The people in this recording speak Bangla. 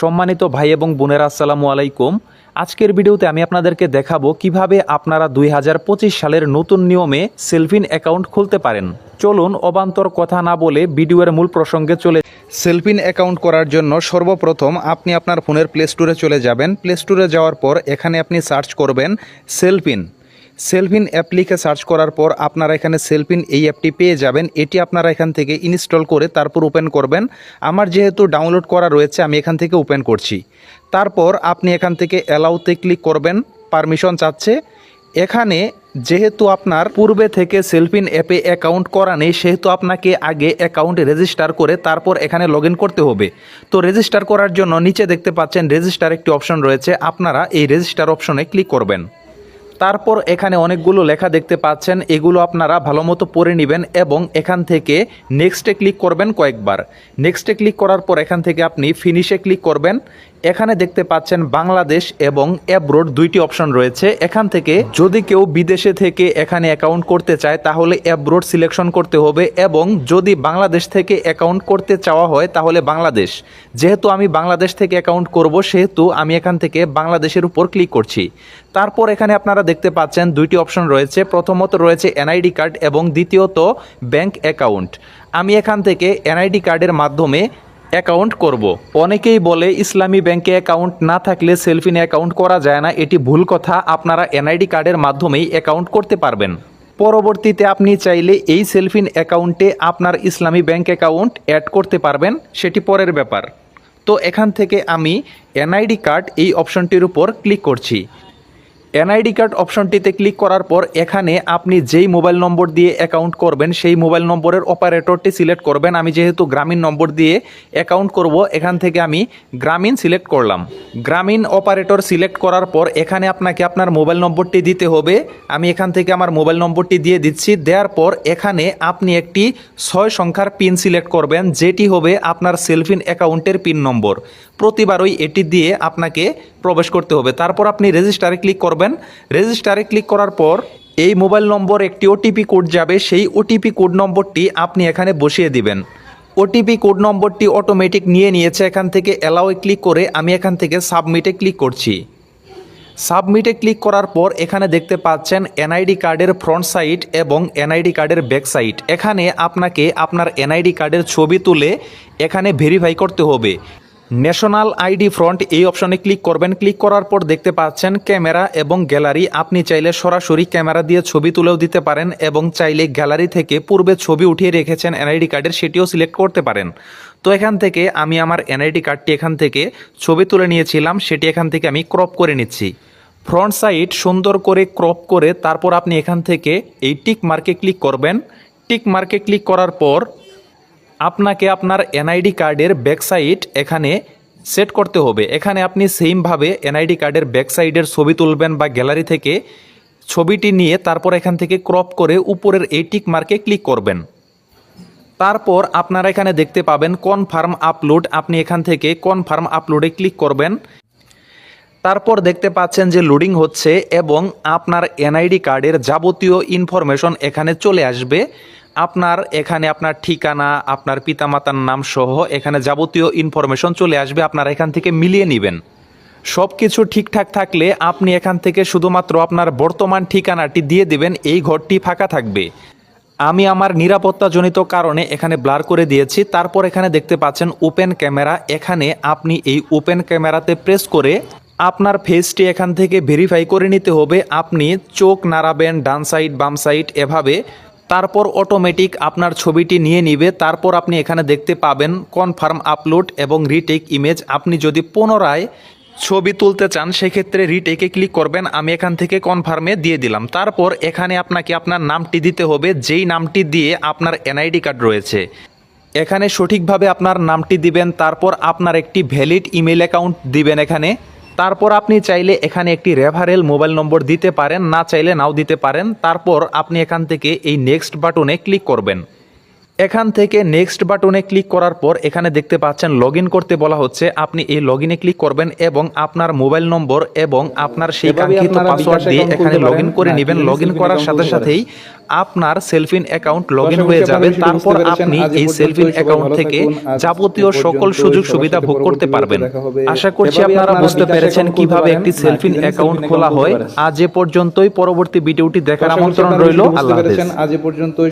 সম্মানিত ভাই এবং বোনেরা, আসসালামু আলাইকুম। আজকের ভিডিওতে আমি আপনাদেরকে দেখাবো কীভাবে আপনারা দুই হাজার পঁচিশ সালের নতুন নিয়মে সেলফিন অ্যাকাউন্ট খুলতে পারেন। চলুন অবান্তর কথা না বলে ভিডিওর মূল প্রসঙ্গে চলে সেলফিন অ্যাকাউন্ট করার জন্য সর্বপ্রথম আপনি আপনার ফোনের প্লে স্টোরে চলে যাবেন। প্লে স্টোরে যাওয়ার পর এখানে আপনি সার্চ করবেন সেলফিন। সেলফিন অ্যাপ লিখে সার্চ করার পর আপনারা এখানে সেলফিন এই অ্যাপটি পেয়ে যাবেন। এটি আপনারা এখান থেকে ইনস্টল করে তারপর ওপেন করবেন। আমার যেহেতু ডাউনলোড করা রয়েছে, আমি এখান থেকে ওপেন করছি। তারপর আপনি এখান থেকে অ্যালাউতে ক্লিক করবেন, পারমিশন চাচ্ছে। এখানে যেহেতু আপনার পূর্বে থেকে সেলফিন অ্যাপে অ্যাকাউন্ট করা নেই, সেহেতু আপনাকে আগে অ্যাকাউন্ট রেজিস্টার করে তারপর এখানে লগ করতে হবে। তো রেজিস্টার করার জন্য নিচে দেখতে পাচ্ছেন, রেজিস্টার একটি অপশন রয়েছে। আপনারা এই রেজিস্টার অপশনে ক্লিক করবেন। তারপর এখানে অনেকগুলো লেখা দেখতে পাচ্ছেন। এগুলো আপনারা ভালো মতো পড়ে নেবেন এবং এখান থেকে নেক্সটে ক্লিক করবেন কয়েকবার। নেক্সটে ক্লিক করার পর এখান থেকে আপনি ফিনিশে ক্লিক করবেন। এখানে দেখতে পাচ্ছেন বাংলাদেশ এবং অ্যাব্রোড দুইটি অপশন রয়েছে। এখান থেকে যদি কেউ বিদেশে থেকে এখানে অ্যাকাউন্ট করতে চায়, তাহলে অ্যাব্রোড সিলেকশন করতে হবে এবং যদি বাংলাদেশ থেকে অ্যাকাউন্ট করতে চাওয়া হয়, তাহলে বাংলাদেশ। যেহেতু আমি বাংলাদেশ থেকে অ্যাকাউন্ট করব, সেহেতু আমি এখান থেকে বাংলাদেশের উপর ক্লিক করছি। তারপর এখানে আপনারা দেখতে পাচ্ছেন দুইটি অপশন রয়েছে। প্রথমত রয়েছে এনআইডি কার্ড এবং দ্বিতীয়ত ব্যাংক অ্যাকাউন্ট আমি এখান থেকে এনআইডি কার্ডের মাধ্যমে অ্যাকাউন্ট করব। অনেকেই বলে, ইসলামী ব্যাংকে অ্যাকাউন্ট না থাকলে সেলফিনে অ্যাকাউন্ট করা যায় না। এটি ভুল কথা। আপনারা এনআইডি কার্ডের মাধ্যমেই অ্যাকাউন্ট করতে পারবেন। পরবর্তীতে আপনি চাইলে এই সেলফিন অ্যাকাউন্টে আপনার ইসলামী ব্যাংক অ্যাকাউন্ট অ্যাড করতে পারবেন। সেটি পরের ব্যাপার। তো এখান থেকে আমি এনআইডি কার্ড এই অপশনটির উপর ক্লিক করছি। এনআইডি কার্ড অপশনটিতে ক্লিক করার পর এখানে আপনি যেই মোবাইল নম্বর দিয়ে অ্যাকাউন্ট করবেন, সেই মোবাইল নম্বরের অপারেটরটি সিলেক্ট করবেন। আমি যেহেতু গ্রামীণ নম্বর দিয়ে অ্যাকাউন্ট করব, এখান থেকে আমি গ্রামীণ সিলেক্ট করলাম। গ্রামীণ অপারেটর সিলেক্ট করার পর এখানে আপনাকে আপনার মোবাইল নম্বরটি দিতে হবে। আমি এখান থেকে আমার মোবাইল নম্বরটি দিয়ে দিচ্ছি। দেওয়ার পর এখানে আপনি একটি ছয় সংখ্যার পিন সিলেক্ট করবেন, যেটি হবে আপনার সেলফিন অ্যাকাউন্টের পিন নম্বর। প্রতিবারই এটি দিয়ে আপনাকে প্রবেশ করতে হবে। তারপর আপনি রেজিস্টারে ক্লিক করবেন। রেজিস্টারে ক্লিক করার পর এই মোবাইল নম্বর একটি ওটিপি কোড যাবে। সেই ওটিপি কোড নম্বরটি আপনি এখানে বসিয়ে দিবেন। ওটিপি কোড নম্বরটি অটোমেটিক নিয়ে নিয়েছে। এখান থেকে অ্যালাউয়ে ক্লিক করে আমি এখান থেকে সাবমিটে ক্লিক করছি। সাবমিটে ক্লিক করার পর এখানে দেখতে পাচ্ছেন এনআইডি কার্ডের ফ্রন্ট সাইড এবং এনআইডি কার্ডের ব্যাক সাইড। এখানে আপনাকে আপনার এনআইডি কার্ডের ছবি তুলে এখানে ভেরিফাই করতে হবে। ন্যাশনাল আইডি ফ্রন্ট এই অপশনে ক্লিক করবেন। ক্লিক করার পর দেখতে পাচ্ছেন ক্যামেরা এবং গ্যালারি। আপনি চাইলে সরাসরি ক্যামেরা দিয়ে ছবি তুলেও দিতে পারেন এবং চাইলে গ্যালারি থেকে পূর্বে ছবি উঠিয়ে রেখেছেন এনআইডি কার্ডের সেটিও সিলেক্ট করতে পারেন। তো এখান থেকে আমি আমার এনআইডি কার্ডটি এখান থেকে ছবি তুলে নিয়েছিলাম, সেটি এখান থেকে আমি ক্রপ করে নিচ্ছি। ফ্রন্ট সাইড সুন্দর করে ক্রপ করে তারপর আপনি এখান থেকে এই টিক মার্কে ক্লিক করবেন। টিক মার্কে ক্লিক করার পর আপনাকে আপনার এনআইডি কার্ডের ব্যাক সাইড এখানে সেট করতে হবে। এখানে আপনি সেমভাবে এনআইডি কার্ডের ব্যাক সাইডের ছবি তুলবেন বা গ্যালারি থেকে ছবিটি নিয়ে তারপর এখান থেকে ক্রপ করে উপরের এই টিক মার্কে ক্লিক করবেন। তারপর আপনারা এখানে দেখতে পাবেন কনফার্ম আপলোড আপনি এখান থেকে কনফার্ম আপলোডে ক্লিক করবেন। তারপর দেখতে পাচ্ছেন যে লোডিং হচ্ছে এবং আপনার এনআইডি কার্ডের যাবতীয় ইনফরমেশন এখানে চলে আসবে। আপনার এখানে আপনার ঠিকানা, আপনার পিতামাতার নাম সহ এখানে যাবতীয় ইনফরমেশন চলে আসবে, আপনারা এখান থেকে মিলিয়ে নেবেন। সব কিছু ঠিকঠাক থাকলে আপনি এখান থেকে শুধুমাত্র আপনার বর্তমান ঠিকানাটি দিয়ে দেবেন, এই ঘরটি ফাঁকা থাকবে। আমি আমার নিরাপত্তাজনিত কারণে এখানে ব্লার করে দিয়েছি, তারপর এখানে দেখতে পাচ্ছেন ওপেন ক্যামেরা এখানে আপনি এই ওপেন ক্যামেরাতে প্রেস করে আপনার ফেসটি এখান থেকে ভেরিফাই করে নিতে হবে, আপনি চোখ নাড়াবেন, ডান সাইড বাম সাইড এভাবে তারপর অটোমেটিক আপনার ছবিটি নিয়ে নিবে, তারপর আপনি এখানে দেখতে পাবেন কনফার্ম আপলোড এবং রিটেক ইমেজ আপনি যদি পুনরায় ছবি তুলতে চান, সেক্ষেত্রে রিটেকে ক্লিক করবেন, আমি এখান থেকে কনফার্মে দিয়ে দিলাম। তারপর এখানে আপনাকে আপনার নামটি দিতে হবে, যেই নামটি দিয়ে আপনার এনআইডি কার্ড রয়েছে। এখানে সঠিকভাবে আপনার নামটি দিবেন, তারপর আপনার একটি ভ্যালিড ইমেল অ্যাকাউন্ট দিবেন এখানে। তারপর আপনি চাইলে এখানে একটি রেফারেল মোবাইল নম্বর দিতে পারেন, না চাইলে নাও দিতে পারেন। তারপর আপনি এখান থেকে এই নেক্সট বাটনে ক্লিক করবেন। এখান থেকে নেক্সট বাটনে ক্লিক করার পর এখানে দেখতে পাচ্ছেন লগ করতে বলা হচ্ছে। আপনি এই লগ ক্লিক করবেন এবং আপনার মোবাইল নম্বর এবং আপনার সেই কাঙ্ক্ষিত পাসওয়ার্ড দিয়ে এখানে লগ। করে হ্যাঁ, নেবেন। লগ করার সাথে সাথেই আপনার সেলফিন অ্যাকাউন্ট লগ হয়ে যাবে। তারপর আপনি এই সেলফিন অ্যাকাউন্ট থেকে যাবতীয় সকল সুযোগ সুবিধা ভোগ করতে পারবেন। আশা করছি আপনারা বুঝতে পেরেছেন কীভাবে একটি সেলফিন অ্যাকাউন্ট খোলা হয়। আজ এ পর্যন্তই। পরবর্তী ভিডিওটি দেখার আমন্ত্রণ রইল। আল্লাহ হাফেজ। আজ এ পর্যন্তই